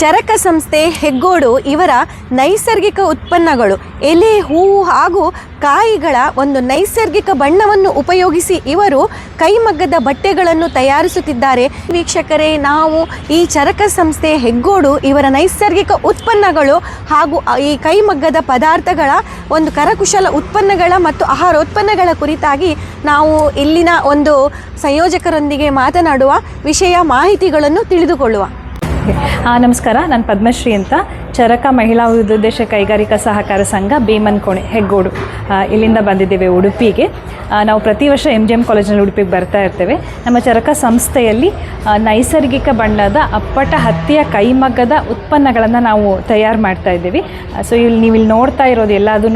ಚರಕ ಸಂಸ್ಥೆ ಹೆಗ್ಗೋಡು ಇವರ ನೈಸರ್ಗಿಕ ಉತ್ಪನ್ನಗಳು. ಎಲೆ, ಹೂವು ಹಾಗೂ ಕಾಯಿಗಳ ಒಂದು ನೈಸರ್ಗಿಕ ಬಣ್ಣವನ್ನು ಉಪಯೋಗಿಸಿ ಇವರು ಕೈಮಗ್ಗದ ಬಟ್ಟೆಗಳನ್ನು ತಯಾರಿಸುತ್ತಿದ್ದಾರೆ. ವೀಕ್ಷಕರೇ, ನಾವು ಈ ಚರಕ ಸಂಸ್ಥೆ ಹೆಗ್ಗೋಡು ಇವರ ನೈಸರ್ಗಿಕ ಉತ್ಪನ್ನಗಳು ಹಾಗೂ ಈ ಕೈಮಗ್ಗದ ಪದಾರ್ಥಗಳ ಒಂದು ಕರಕುಶಲ ಉತ್ಪನ್ನಗಳ ಮತ್ತು ಆಹಾರೋತ್ಪನ್ನಗಳ ಕುರಿತಾಗಿ ನಾವು ಇಲ್ಲಿನ ಒಂದು ಸಂಯೋಜಕರೊಂದಿಗೆ ಮಾತನಾಡುವ ವಿಷಯ, ಮಾಹಿತಿಗಳನ್ನು ತಿಳಿದುಕೊಳ್ಳುವ. ಆ, ನಮಸ್ಕಾರ. ನಾನು ಪದ್ಮಶ್ರೀ ಅಂತ. ಚರಕ ಮಹಿಳಾ ಉದ್ದೇಶ ಕೈಗಾರಿಕಾ ಸಹಕಾರ ಸಂಘ ಬೇಮನ್ಕೋಣೆ ಹೆಗ್ಗೋಡು. ಇಲ್ಲಿಂದ ಬಂದಿದ್ದೇವೆ ಉಡುಪಿಗೆ. ನಾವು ಪ್ರತಿ ವರ್ಷ ಎಂ ಜಿ ಎಂ ಕಾಲೇಜಿನಲ್ಲಿ ಉಡುಪಿಗೆ ಬರ್ತಾ ಇರ್ತೇವೆ. ನಮ್ಮ ಚರಕ ಸಂಸ್ಥೆಯಲ್ಲಿ ನೈಸರ್ಗಿಕ ಬಣ್ಣದ ಅಪ್ಪಟ ಹತ್ತಿಯ ಕೈಮಗ್ಗದ ಉತ್ಪನ್ನಗಳನ್ನು ನಾವು ತಯಾರು ಮಾಡ್ತಾ ಇದ್ದೀವಿ. ಸೊ ಇಲ್ಲಿ ನೀವು ಇಲ್ಲಿ ನೋಡ್ತಾ ಇರೋದು ಎಲ್ಲದೂ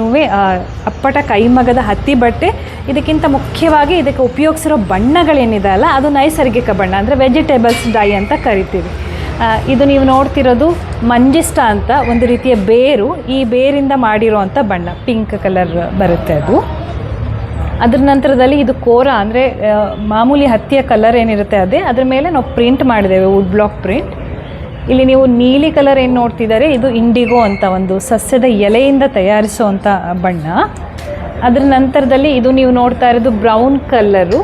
ಅಪ್ಪಟ ಕೈಮಗ್ಗದ ಹತ್ತಿ ಬಟ್ಟೆ. ಇದಕ್ಕಿಂತ ಮುಖ್ಯವಾಗಿ ಇದಕ್ಕೆ ಉಪಯೋಗಿಸಿರೋ ಬಣ್ಣಗಳೇನಿದೆ ಅಲ್ಲ ಅದು ನೈಸರ್ಗಿಕ ಬಣ್ಣ ಅಂದರೆ ವೆಜಿಟೇಬಲ್ಸ್ ಡೈ ಅಂತ ಕರಿತೀವಿ. ಇದು ನೀವು ನೋಡ್ತಿರೋದು ಮಂಜಿಷ್ಟ ಅಂತ ಒಂದು ರೀತಿಯ ಬೇರು. ಈ ಬೇರಿಂದ ಮಾಡಿರೋವಂಥ ಬಣ್ಣ, ಪಿಂಕ್ ಕಲರ್ ಬರುತ್ತೆ ಅದು. ಅದ್ರ ನಂತರದಲ್ಲಿ ಇದು ಕೋರ ಅಂದರೆ ಮಾಮೂಲಿ ಹತ್ತಿಯ ಕಲರ್ ಏನಿರುತ್ತೆ ಅದೇ. ಅದ್ರ ಮೇಲೆ ನಾವು ಪ್ರಿಂಟ್ ಮಾಡಿದ್ದೇವೆ ವುಡ್ ಬ್ಲಾಕ್ ಪ್ರಿಂಟ್ ಇಲ್ಲಿ ನೀವು ನೀಲಿ ಕಲರ್ ಏನು ನೋಡ್ತಿದ್ದಾರೆ, ಇದು ಇಂಡಿಗೋ ಅಂತ ಒಂದು ಸಸ್ಯದ ಎಲೆಯಿಂದ ತಯಾರಿಸುವಂಥ ಬಣ್ಣ. ಅದರ ನಂತರದಲ್ಲಿ ಇದು ನೀವು ನೋಡ್ತಾ ಇರೋದು ಬ್ರೌನ್ ಕಲ್ಲರು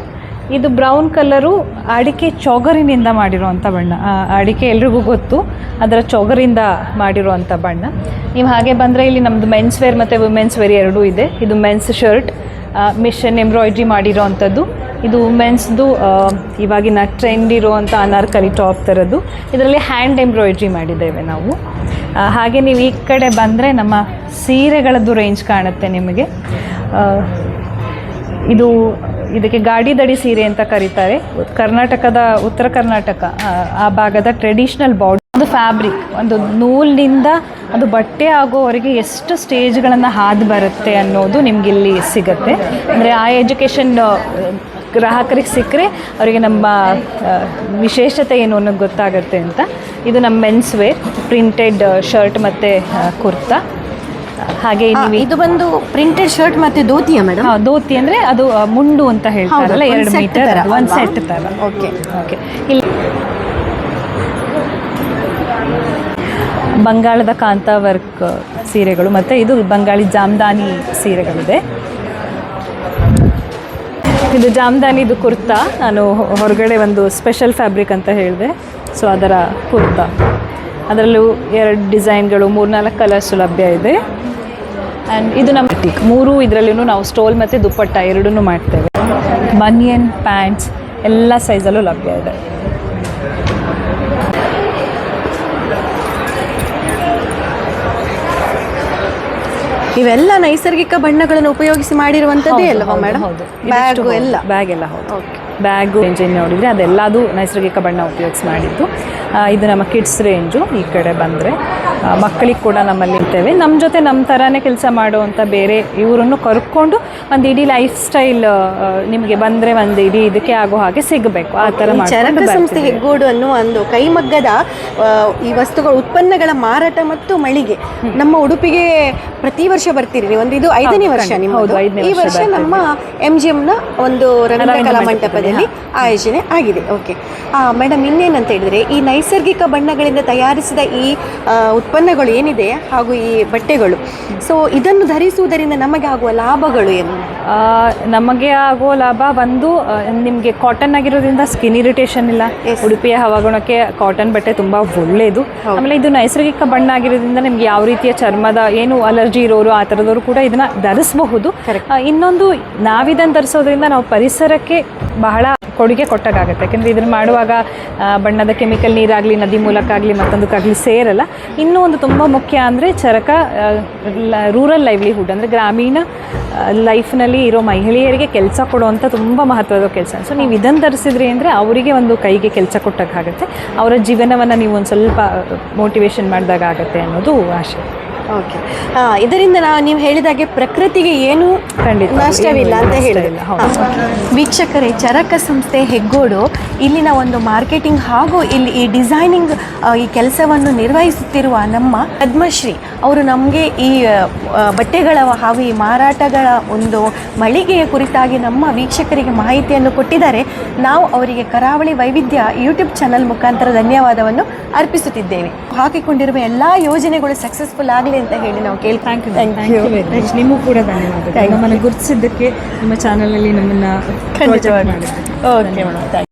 ಇದು ಬ್ರೌನ್ ಕಲರು ಅಡಿಕೆ ಚೋಗರಿನಿಂದ ಮಾಡಿರುವಂಥ ಬಣ್ಣ. ಅಡಿಕೆ ಎಲ್ರಿಗೂ ಗೊತ್ತು. ಅದರ ಚೊಗರಿಂದ ಮಾಡಿರುವಂಥ ಬಣ್ಣ. ನೀವು ಹಾಗೆ ಬಂದರೆ ಇಲ್ಲಿ ನಮ್ಮದು ಮೆನ್ಸ್ ವೇರ್ ಮತ್ತು ವುಮೆನ್ಸ್ ವೇರ್ ಎರಡೂ ಇದೆ. ಇದು ಮೆನ್ಸ್ ಶರ್ಟ್ ಮಿಷನ್ ಎಂಬ್ರಾಯ್ಡ್ರಿ ಮಾಡಿರೋ ಅಂಥದ್ದು ಇದು ವುಮೆನ್ಸ್ದು ಇವಾಗಿನ ಟ್ರೆಂಡ್ ಇರುವಂಥ ಅನಾರ್ಕಲಿ ಟಾಪ್ ಥರದ್ದು ಇದರಲ್ಲಿ ಹ್ಯಾಂಡ್ ಎಂಬ್ರಾಯ್ಡ್ರಿ ಮಾಡಿದ್ದೇವೆ ನಾವು. ಹಾಗೆ ನೀವು ಈ ಕಡೆ ಬಂದರೆ ನಮ್ಮ ಸೀರೆಗಳದ್ದು ರೇಂಜ್ ಕಾಣುತ್ತೆ ನಿಮಗೆ. ಇದು ಇದಕ್ಕೆ ಗಾಡಿ ದಡಿ ಸೀರೆ ಅಂತ ಕರೀತಾರೆ. ಕರ್ನಾಟಕದ ಉತ್ತರ ಕರ್ನಾಟಕ ಆ, ಭಾಗದ ಟ್ರೆಡಿಷ್ನಲ್ ಬಾಡಿ ಒಂದು ಫ್ಯಾಬ್ರಿಕ್ ಒಂದು ನೂಲಿನಿಂದ ಅದು ಬಟ್ಟೆ ಆಗೋವರೆಗೆ ಎಷ್ಟು ಸ್ಟೇಜ್ಗಳನ್ನು ಹಾದು ಬರುತ್ತೆ ಅನ್ನೋದು ನಿಮ್ಗೆ ಇಲ್ಲಿ ಸಿಗುತ್ತೆ. ಅಂದರೆ ಆ ಎಜುಕೇಷನ್ ಗ್ರಾಹಕರಿಗೆ ಸಿಕ್ಕರೆ ಅವರಿಗೆ ನಮ್ಮ ವಿಶೇಷತೆ ಏನು ಅನ್ನೋದು ಗೊತ್ತಾಗುತ್ತೆ ಅಂತ. ಇದು ನಮ್ಮ ಮೆನ್ಸ್ ವೇರ್ ಪ್ರಿಂಟೆಡ್ ಶರ್ಟ್ ಮತ್ತು ಕುರ್ತಾ. ಹಾಗೆ ನೀವು ಇದು ಬಂದು ಪ್ರಿಂಟೆಡ್ ಶರ್ಟ್ ಮತ್ತೆ ಧೋತಿಯ ಮೇಡಮ್ ಧೋತಿ ಅಂದ್ರೆ ಅದು ಮುಂಡು ಅಂತ ಹೇಳ್ತಾರಲ್ಲ ಎರಡು ಮೀಟರ್ ಒಂದ್ ಒಂದು ಸೆಟ್ ತರ ಓಕೆ ಓಕೆ ಇಲ್ಲಿ ಬಂಗಾಳದ ಕಾಂತಾ ವರ್ಕ್ ಸೀರೆಗಳು ಮತ್ತೆ ಇದು ಬಂಗಾಳಿ ಜಾಮ್ದಾನಿ ಸೀರೆಗಳಿದೆ. ಇದು ಜಾಮ್ದಾನಿದು ಕುರ್ತಾ. ನಾನು ಹೊರಗಡೆ ಒಂದು ಸ್ಪೆಷಲ್ ಫ್ಯಾಬ್ರಿಕ್ ಅಂತ ಹೇಳಿದೆ. ಸೊ ಅದರ ಕುರ್ತಾ. ಅದರಲ್ಲೂ ಎರಡು ಡಿಸೈನ್ಗಳು ಮೂರ್ನಾಲ್ಕು ಕಲರ್ಸು ಲಭ್ಯ ಇದೆ. ಆ್ಯಂಡ್ ಇದು ನಮ್ಮ ಮೂರು ಇದರಲ್ಲೂ ನಾವು ಸ್ಟೋಲ್ ಮತ್ತು ದುಪ್ಪಟ್ಟ ಎರಡನ್ನೂ ಮಾಡ್ತೇವೆ. ಬನಿಯನ್ ಪ್ಯಾಂಟ್ಸ್ ಎಲ್ಲ ಸೈಜಲ್ಲೂ ಲಭ್ಯ ಇದೆ. ಇವೆಲ್ಲ ನೈಸರ್ಗಿಕ ಬಣ್ಣಗಳನ್ನು ಉಪಯೋಗಿಸಿ ಮಾಡಿರುವಂತದ್ದೇ ಅಲ್ವಾ ಮೇಡಮ್ ಹೌದು. ಬ್ಯಾಗ್ ಎಲ್ಲ. ಬ್ಯಾಗ್ ಎಲ್ಲ ಹೌದು. ಬ್ಯಾಗು ಎಂಜಿನ್ ನೋಡಿದರೆ ಅದೆಲ್ಲದು ನೈಸರ್ಗಿಕ ಬಣ್ಣ ಉಪಯೋಗಿಸಿ ಮಾಡಿದ್ದು. ಇದು ನಮ್ಮ ಕಿಡ್ಸ್ ರೇಂಜು ಈ ಕಡೆ ಬಂದರೆ. ಮಕ್ಕಳಿಗೆ ಕೂಡ ನಮ್ಮಲ್ಲಿ ಇರ್ತೇವೆ. ನಮ್ಮ ಜೊತೆ ನಮ್ಮ ಥರನೇ ಕೆಲಸ ಮಾಡುವಂಥ ಬೇರೆ ಇವರನ್ನು ಕರ್ಕೊಂಡು ಒಂದು ಇಡೀ ಲೈಫ್ ಸ್ಟೈಲ್ ನಿಮಗೆ ಬಂದರೆ ಒಂದು ಇಡೀ ಇದಕ್ಕೆ ಆಗೋ ಹಾಗೆ ಸಿಗಬೇಕು. ಆ ಥರ ಚರಕ ಸಂಸ್ಥೆ. ಹೆಗ್ಗೋಡು ಅನ್ನುವ ಒಂದು ಕೈಮಗ್ಗದ ಈ ವಸ್ತುಗಳ ಉತ್ಪನ್ನಗಳ ಮಾರಾಟ ಮತ್ತು ಮಳಿಗೆ ನಮ್ಮ ಉಡುಪಿಗೆ ಪ್ರತಿ ವರ್ಷ ಬರ್ತೀರಿ ಒಂದು ಇದು ಐದನೇ ವರ್ಷ ನಿಮ್ಮ ಈ ವರ್ಷ ನಮ್ಮ ಎಂ ಜಿ ಎಂನ ಒಂದು ರಂಗ ಕಲಾ ಮಂಟಪದಲ್ಲಿ, ಮಂಟಪದಲ್ಲಿ ಆಯೋಜನೆ ಆಗಿದೆ. ಓಕೆ ಮೇಡಮ್ ಇನ್ನೇನಂತ ಹೇಳಿದ್ರೆ ಈ ನೈಸರ್ಗಿಕ ಬಣ್ಣಗಳಿಂದ ತಯಾರಿಸಿದ ಈ ಉತ್ಪನ್ನಗಳು ಏನಿದೆ ಹಾಗೂ ಈ ಬಟ್ಟೆಗಳು? ಸೊ ಇದನ್ನು ಧರಿಸುವುದರಿಂದ ನಮಗೆ ಆಗುವ ಲಾಭಗಳು ಏನು? ನಮಗೆ ಆಗೋ ಲಾಭ ಒಂದು ನಿಮಗೆ ಕಾಟನ್ ಆಗಿರೋದ್ರಿಂದ ಸ್ಕಿನ್ ಇರಿಟೇಷನ್ ಇಲ್ಲ. ಉಡುಪಿಯ ಹವಾಗುಣಕ್ಕೆ ಕಾಟನ್ ಬಟ್ಟೆ ತುಂಬ ಒಳ್ಳೆಯದು. ಆಮೇಲೆ ಇದು ನೈಸರ್ಗಿಕ ಬಣ್ಣ ಆಗಿರೋದ್ರಿಂದ ನಿಮ್ಗೆ ಯಾವ ರೀತಿಯ ಚರ್ಮದ ಏನು ಅಲರ್ಜಿ ಇರೋರು ಆ ಥರದವರು ಕೂಡ ಇದನ್ನ ಧರಿಸಬಹುದು. ಇನ್ನೊಂದು ನಾವಿದನ್ನು ಧರಿಸೋದ್ರಿಂದ ನಾವು ಪರಿಸರಕ್ಕೆ ಬಹಳ ಕೊಡುಗೆ ಕೊಟ್ಟಾಗುತ್ತೆ ಯಾಕೆಂದರೆ ಇದನ್ನು ಮಾಡುವಾಗ ಬಣ್ಣದ ಕೆಮಿಕಲ್ ನೀರಾಗಲಿ, ನದಿ ಮೂಲಕ ಆಗಲಿ ಮತ್ತೊಂದಕ್ಕಾಗಲಿ ಸೇರಲ್ಲ. ಇನ್ನೂ ಒಂದು ತುಂಬ ಮುಖ್ಯ ಅಂದರೆ ಚರಕ ರೂರಲ್ ಲೈವ್ಲಿಹುಡ್ ಅಂದರೆ ಗ್ರಾಮೀಣ ಲೈಫ್ನಲ್ಲಿ ಇರೋ ಮಹಿಳೆಯರಿಗೆ ಕೆಲಸ ಕೊಡುವಂಥ ತುಂಬ ಮಹತ್ವದ ಕೆಲಸ. ಸೊ ನೀವು ಇದನ್ನು ಧರಿಸಿದ್ರಿ ಅಂದರೆ ಅವರಿಗೆ ಒಂದು ಕೈಗೆ ಕೆಲಸ ಕೊಟ್ಟಾಗುತ್ತೆ ಅವರ ಜೀವನವನ್ನು ನೀವು ಒಂದು ಸ್ವಲ್ಪ ಮೋಟಿವೇಶನ್ ಮಾಡಿದಾಗ ಆಗುತ್ತೆ ಅನ್ನೋದು ಆಶೆ. ಓಕೆ ಇದರಿಂದ ನಾವು ನೀವು ಹೇಳಿದಾಗೆ ಪ್ರಕೃತಿಗೆ ಏನು ಖಂಡಿತ. ನಷ್ಟವಿಲ್ಲ ಅಂತ ಹೌದು. ವೀಕ್ಷಕರೇ ಚರಕ ಸಂಸ್ಥೆ ಹೆಗ್ಗೋಡು ಇಲ್ಲಿನ ಒಂದು ಮಾರ್ಕೆಟಿಂಗ್ ಹಾಗೂ ಇಲ್ಲಿ ಈ ಡಿಸೈನಿಂಗ್ ಈ ಕೆಲಸವನ್ನು ನಿರ್ವಹಿಸುತ್ತಿರುವ ನಮ್ಮ ಪದ್ಮಶ್ರೀ ಅವರು ನಮಗೆ ಈ ಬಟ್ಟೆಗಳ ಹಾಗೂ ಈ ಮಾರಾಟಗಳ ಒಂದು ಮಳಿಗೆಯ ಕುರಿತಾಗಿ ನಮ್ಮ ವೀಕ್ಷಕರಿಗೆ ಮಾಹಿತಿಯನ್ನು ಕೊಟ್ಟಿದ್ದಾರೆ. ನಾವು ಅವರಿಗೆ ಕರಾವಳಿ ವೈವಿಧ್ಯ ಯೂಟ್ಯೂಬ್ ಚಾನಲ್ ಮುಖಾಂತರ ಧನ್ಯವಾದವನ್ನು ಅರ್ಪಿಸುತ್ತಿದ್ದೇವೆ. ಹಾಕಿಕೊಂಡಿರುವ ಎಲ್ಲ ಯೋಜನೆಗಳು ಸಕ್ಸಸ್ಫುಲ್ ಆಗಲಿ ಅಂತ ಹೇಳಿ ನಾವು ಕೇಳ್ತಾ thank you thank you very much ನಿಮಗೂ ಕೂಡ ನಮ್ಮನ್ನು ಗುರುತಿಸಿದ್ದಕ್ಕೆ ನಿಮ್ಮ ಚಾನಲಲ್ಲಿ ನಮ್ಮನ್ನು ಖಂಡಿತವಾಗಿ ಓಕೆ ಮೇಡಮ್